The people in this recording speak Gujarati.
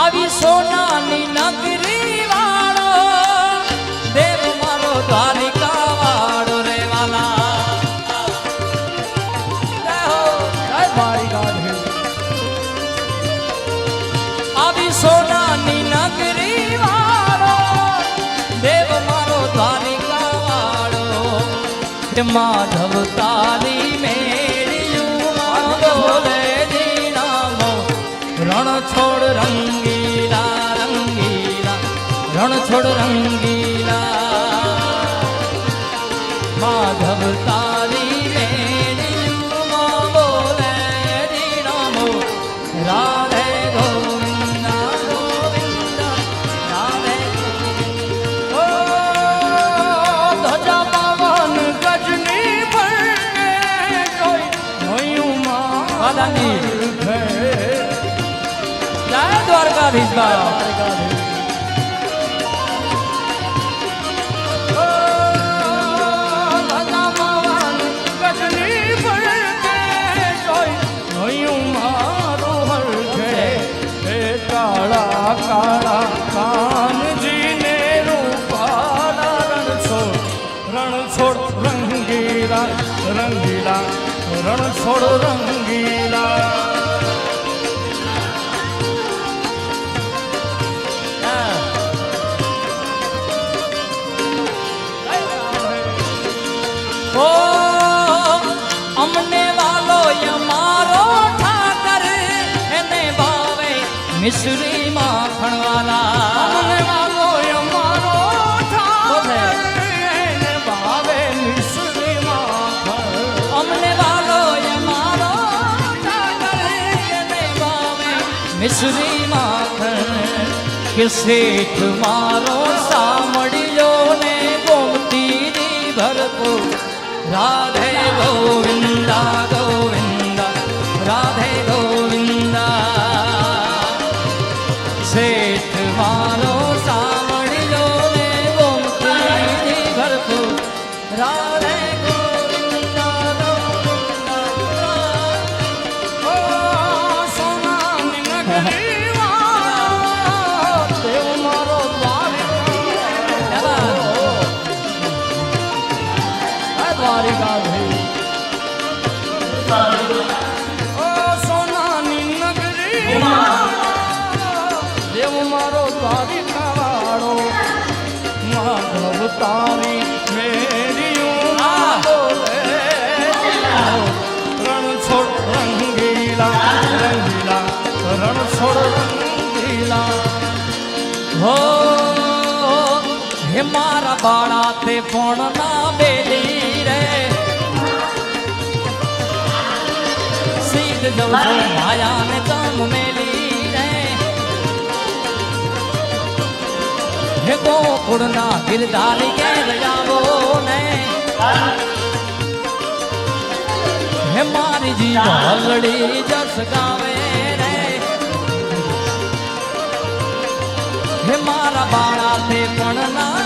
આવી સોનાની નગરી વાળો, દેવ મારો દ્વારિકા વાળો રે વાલા. આવી સોનાની નગરી વાળો, દેવ મારો દ્વારિકા વાળો માધવ તારી મેળ્યું રણ છોડ રણ છોડ રંગીલા માધવ તારી દ્વારકાધીશ બોલે રણછોડ રંગીલા. ઓ અમને વાલો અમારો ઠાકર એને ભાવે મિશ્રી મિશ્રી માખણ કે શેઠ મારો સાંભળ્યો ને ગોમતીની ભરપૂર. રાધે તારી મેરિયું આ. બોલે રણછોડ રંગીલા રંગીલા રણછોડ રંગીલા હો હે મારા બાળા તે પણ ના બેલી રે સીધ જવું માયા ને હે ગોકુળ ના ગિરધારી કે રયાવો ને? હે મારી જીવ હલડી જસ ગાવે રે હે મારા બાળા તે પણ ના